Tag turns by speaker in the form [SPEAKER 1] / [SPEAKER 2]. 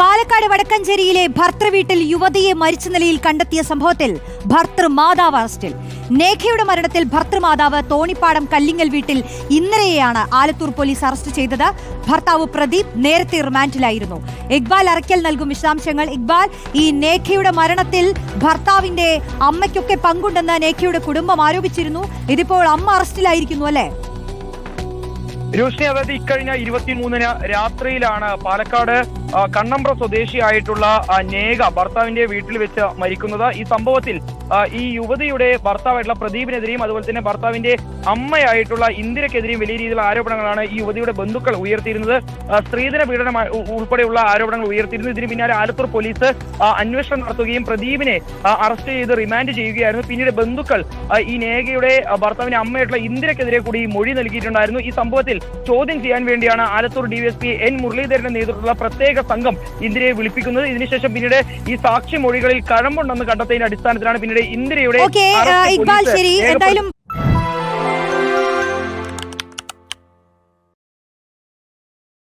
[SPEAKER 1] പാലക്കാട് വടക്കഞ്ചേരിയിലെ ഭർത്തൃവീട്ടിൽ യുവതിയെ മരിച്ച നിലയിൽ കണ്ടെത്തിയ സംഭവത്തിൽ ഭർത്തൃ മാതാവ് അറസ്റ്റിൽ. നേഖയുടെ മരണത്തിൽ ഭർത്തൃമാതാവ് തോണിപ്പാടം കല്ലിങ്ങൽ വീട്ടിൽ ഇന്നലെയാണ് ആലത്തൂർ പോലീസ് അറസ്റ്റ് ചെയ്തത്. ഭർത്താവ് പ്രദീപ് നേരത്തെ റിമാൻഡിലായിരുന്നു. ഇക്ബാൽ അറക്കൽ നൽകും വിശദാംശങ്ങൾ. ഇക്ബാൽ ഈ നേഖയുടെ മരണത്തിൽ ഭർത്താവിന്റെ അമ്മയ്ക്കൊക്കെ പങ്കുണ്ടെന്ന് നേഖയുടെ കുടുംബം ആരോപിച്ചിരുന്നു. ഇതിപ്പോൾ അമ്മ അറസ്റ്റിലായിരിക്കുന്നു അല്ലേ?
[SPEAKER 2] രോഷിനി അതായത് ഇക്കഴിഞ്ഞ ഇരുപത്തിമൂന്നിന് രാത്രിയിലാണ് പാലക്കാട് കണ്ണമ്പ്ര സ്വദേശിയായിട്ടുള്ള നേഗ ഭർത്താവിന്റെ വീട്ടിൽ വെച്ച് മരിക്കുന്നത്. ഈ സംഭവത്തിൽ ഈ യുവതിയുടെ ഭർത്താവായിട്ടുള്ള പ്രദീപിനെതിരെയും അതുപോലെ തന്നെ ഭർത്താവിന്റെ അമ്മയായിട്ടുള്ള ഇന്ദിരക്കെതിരെയും വലിയ രീതിയിലുള്ള ആരോപണങ്ങളാണ് ഈ യുവതിയുടെ ബന്ധുക്കൾ ഉയർത്തിയിരുന്നത്. സ്ത്രീധന പീഡനം ഉൾപ്പെടെയുള്ള ആരോപണങ്ങൾ ഉയർത്തിയിരുന്നു. ഇതിന് പിന്നാലെ ആലത്തൂർ പോലീസ് അന്വേഷണം നടത്തുകയും പ്രദീപിനെ അറസ്റ്റ് ചെയ്ത് റിമാൻഡ് ചെയ്യുകയായിരുന്നു. പിന്നീട് ബന്ധുക്കൾ ഈ നേഗയുടെ ഭർത്താവിന്റെ അമ്മയായിട്ടുള്ള ഇന്ദിരക്കെതിരെ കൂടി മൊഴി നൽകിയിട്ടുണ്ടായിരുന്നു. ഈ സംഭവത്തിൽ ചോദ്യം ചെയ്യാൻ വേണ്ടിയാണ് ആലത്തൂർ ഡിവൈഎസ്പി എൻ മുരളീധരന്റെ നേതൃത്വത്തിലുള്ള പ്രത്യേക സംഘം ഇന്ദിരയെ വിളിപ്പിക്കുന്നത്. ഇതിനുശേഷം പിന്നീട് ഈ സാക്ഷി മൊഴികളിൽ കഴമ്പുണ്ടെന്ന് കണ്ടെത്തിയതിന്റെ അടിസ്ഥാനത്തിലാണ് പിന്നീട് ഇന്ദിരയുടെ
[SPEAKER 1] ഇക്ബാൽ ശരി. എന്തായാലും